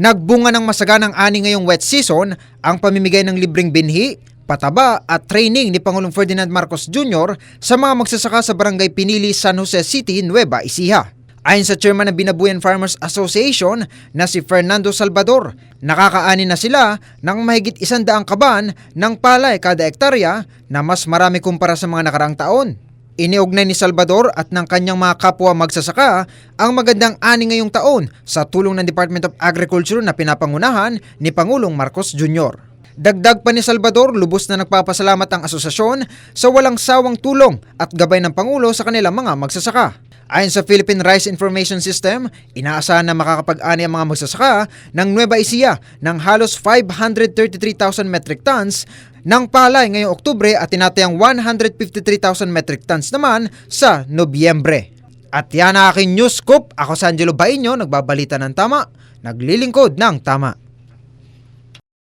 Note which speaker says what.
Speaker 1: Nagbunga ng masaganang ani ngayong wet season ang pamimigay ng libreng binhi, pataba at training ni Pangulong Ferdinand Marcos Jr. sa mga magsasaka sa Barangay Pinili, San Jose City, Nueva Ecija. Ayon sa chairman ng Binabuyan Farmers Association na si Fernando Salvador, nakakaani na sila ng mahigit isandaang kaban ng palay kada ektarya na mas marami kumpara sa mga nakaraang taon. Iniugnay ni Salvador at ng kanyang mga kapwa magsasaka ang magandang ani ngayong taon sa tulong ng Department of Agriculture na pinapangunahan ni Pangulong Marcos Jr. Dagdag pa ni Salvador, lubos na nagpapasalamat ang asosasyon sa walang sawang tulong at gabay ng Pangulo sa kanilang mga magsasaka. Ayon sa Philippine Rice Information System, inaasahan na makakapag-ani ang mga magsasaka ng Nueva Ecija ng halos 533,000 metric tons ng palay ngayong Oktubre at tinatayang 153,000 metric tons naman sa Nobyembre. At yan ang aking news scoop. Ako si Angelo Bainyo, nagbabalita ng tama, naglilingkod ng tama.